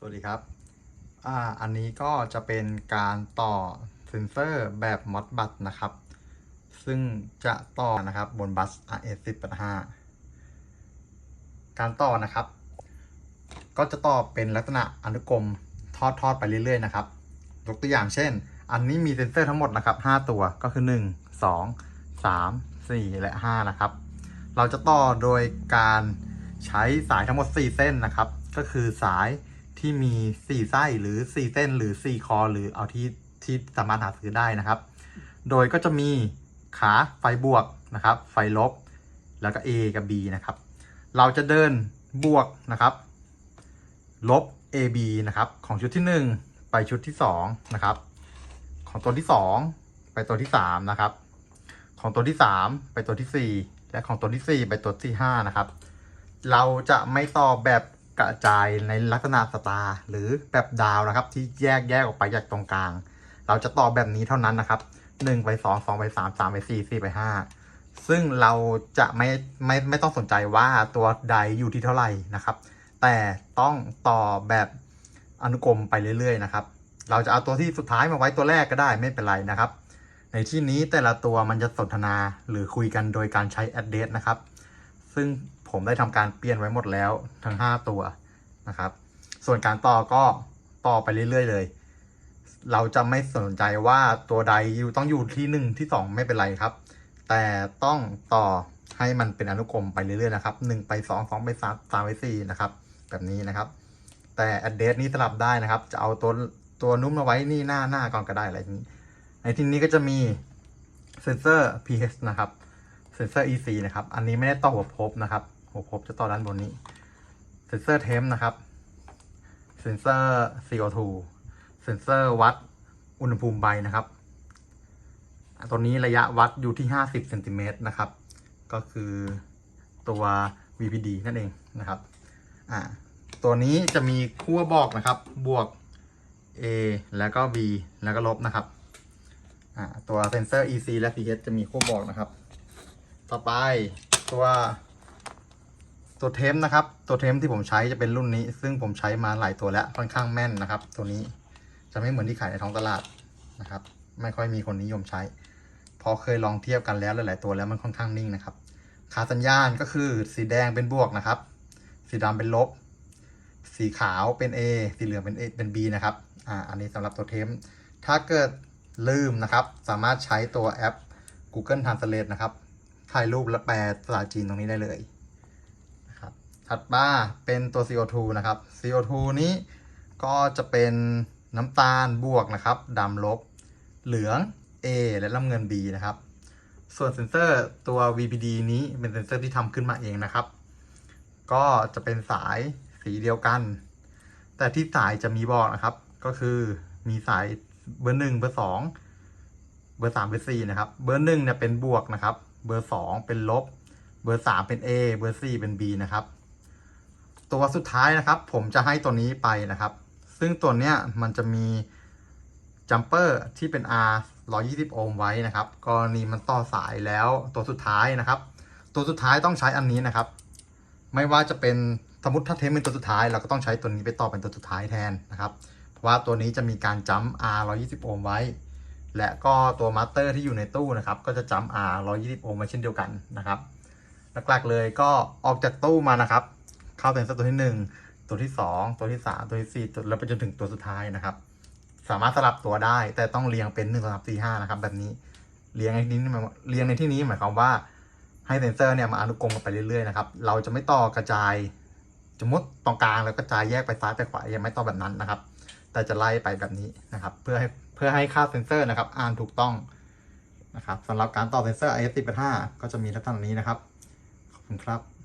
สวัสดีครับ อ่า อันนี้ก็จะเป็นการต่อเซนเซอร์แบบมอดบัสนะครับ ซึ่งจะต่อนะครับบนบัส RS 10 5 การต่อนะครับ ก็จะต่อเป็นลักษณะอนุกรมทอดทอดไปเรื่อยๆนะครับ ยกตัวอย่างเช่น อันนี้มีเซนเซอร์ทั้งหมดนะครับ 5 ตัวก็คือ 1 2 3 4 และ 5 นะครับ เราจะต่อโดยการใช้สายทั้งหมด 4 เส้นนะครับ ก็คือสาย ที่มี4ไส้หรือ4เส้นหรือ4คอ หรือเอาที่ที่สามารถหาซื้อได้นะครับ โดยก็จะมีขาไฟบวกนะครับ ไฟลบ แล้วก็ A กับ B นะครับ เราจะเดินบวกนะครับ ลบ AB นะครับ ของชุดที่ 1 ไปชุดที่2นะครับ ของตัวที่ 2 ไปตัวที่3นะครับ ของตัวที่ 3 ไปตัวที่ 4 และของตัวที่ 4 ไปตัวที่5นะครับ เราจะไม่ต่อแบบ กระจายในลักษณะสตาร์หรือแบบดาวนะครับ ที่แยกแยกออกไปจากตรงกลาง เราจะต่อแบบนี้เท่านั้นนะครับ1ไป2 2ไป3 3ไป4 4ไป5ซึ่งเราจะไม่ไม่ไม่ต้องสนใจว่าตัวใดอยู่ที่เท่าไหร่นะครับ แต่ต้องต่อแบบอนุกรมไปเรื่อยๆนะครับ เราจะเอาตัวที่สุดท้ายมาไว้ตัวแรกก็ได้ไม่เป็นไรนะครับ ในที่นี้แต่ละตัวมันจะสนทนาหรือคุยกันโดยการใช้ address นะครับ ซึ่ง ผมได้ทำการเปลี่ยนไว้หมดแล้วทั้ง 5 ตัวนะครับ ส่วนการต่อก็ต่อไปเรื่อย ๆ เลย เราจะไม่สนใจว่าตัวใดอยู่ต้องอยู่ที่ 1 ที่ 2 ไม่เป็นไรครับ แต่ต้องต่อให้มันเป็นอนุกรมไปเรื่อยๆนะครับ1ไป 2 2ไป3 3ไป4นะครับแบบนี้นะครับ แต่ address นี้สลับได้นะครับ จะเอาตัวตัวนุ่มมาไว้นี่หน้าหน้าก่อนก็ได้อะไรอย่างนี้ ในที่นี้ก็จะมีเซนเซอร์ pH นะครับเซนเซอร์ EC นะครับ อันนี้ไม่ได้ต่อหัวพบนะครับ หัวพบจะต่อด้านบนนี้ เซนเซอร์เทมนะครับ เซนเซอร์ CO2 เซนเซอร์วัดอุณหภูมิใบนะครับ ตัวนี้ระยะวัดอยู่ที่ 50เซนติเมตรนะครับ ก็คือตัว VPD นั่นเองนะครับอ่าตัวนี้จะมีขั้วบอกนะครับ บวก A แล้วก็ B แล้วก็ลบนะครับอ่าตัวเซนเซอร์ EC และ pH จะมีขั้วบอกนะครับ ต่อไปตัว ตัวเทมนะครับ ตัวเทมที่ผมใช้จะเป็นรุ่นนี้ ซึ่งผมใช้มาหลายตัวแล้วค่อนข้างแม่นนะครับ ตัวนี้จะไม่เหมือนที่ขายในท้องตลาดนะครับ ไม่ค่อยมีคนนิยมใช้เพอเคยลองเทียบกันแล้วหลาย ๆ ตัวแล้วมันค่อนข้างนิ่งนะครับขาสัญญาณก็คือสีแดงเป็นบวกนะครับ สีดำเป็นลบ สีขาวเป็น A สีเหลืองเป็น A เป็น B นะครับอ่าอันนี้สำหรับตัวเทมถ้าเกิดลืมนะครับ สามารถใช้ตัวแอป Google Translate นะครับถ่ายรูปแล้วแปลภาษาจีนตรงนี้ได้เลย ถัดมาเป็นตัว CO2 นะครับ CO2 นี้ก็จะเป็นน้ำตาลบวกนะครับดำลบ เหลือง A และน้ำเงิน B นะครับ ส่วนเซนเซอร์ตัว VPD นี้เป็นเซนเซอร์ที่ทำขึ้นมาเองนะครับ ก็จะเป็นสายสีเดียวกัน แต่ที่สายจะมีบอกนะครับ ก็คือมีสายเบอร์หนึ่งเบอร์สองเบอร์สามเบอร์สี่นะครับเบอร์หนึ่งเนี่ยเป็นบวกนะครับ เบอร์สองเป็นลบ เบอร์สามเป็น A เบอร์สี่เป็น B นะครับ ตัวสุดท้ายนะครับ ผมจะให้ตัวนี้ไปนะครับ ซึ่งตัวเนี้ยมันจะมีจัมเปอร์ที่เป็น R 120 โอห์มไว้นะครับ กรณีมันต่อสายแล้วตัวสุดท้ายนะครับ ตัวสุดท้ายต้องใช้อันนี้นะครับ ไม่ว่าจะเป็นสมมติถ้าเทมเป็นตัวสุดท้าย เราก็ต้องใช้ตัวนี้ไปต่อเป็นตัวสุดท้ายแทนนะครับ เพราะว่าตัวนี้จะมีการจัม R 120 โอห์มไว้ และก็ตัวมาสเตอร์ที่อยู่ในตู้นะครับ ก็จะจัม R 120 โอห์มไว้เช่นเดียวกันนะครับหลักๆเลยก็ออกจากตู้มานะครับ เข้าเซนเซอร์ตัวที่1ตัวที่2ตัวที่3ตัวที่4ตัวแล้วไปจนถึงตัวสุดท้ายนะครับ สามารถสลับตัวได้ แต่ต้องเรียงเป็น1 2 3 4 5นะครับ แบบนี้เรียงในที่นี้หมายเรียงในที่นี้หมายความว่าให้เซนเซอร์เนี่ยมาอนุกรมกันไปเรื่อยๆนะครับเราจะไม่ต่อกระจายสมมติตรงกลางแล้วกระจายแยกไปซ้ายไปขวายังไม่ต้อแบบนั้นนะครับ แต่จะไล่ไปแบบนี้นะครับ เพื่อให้เพื่อให้ค่าเซนเซอร์นะครับอ่านถูกต้องนะครับสำหรับการต่อเซนเซอร์ IS 1 5ก็จะมีลักษณะนี้นะครับขอบคุณครับ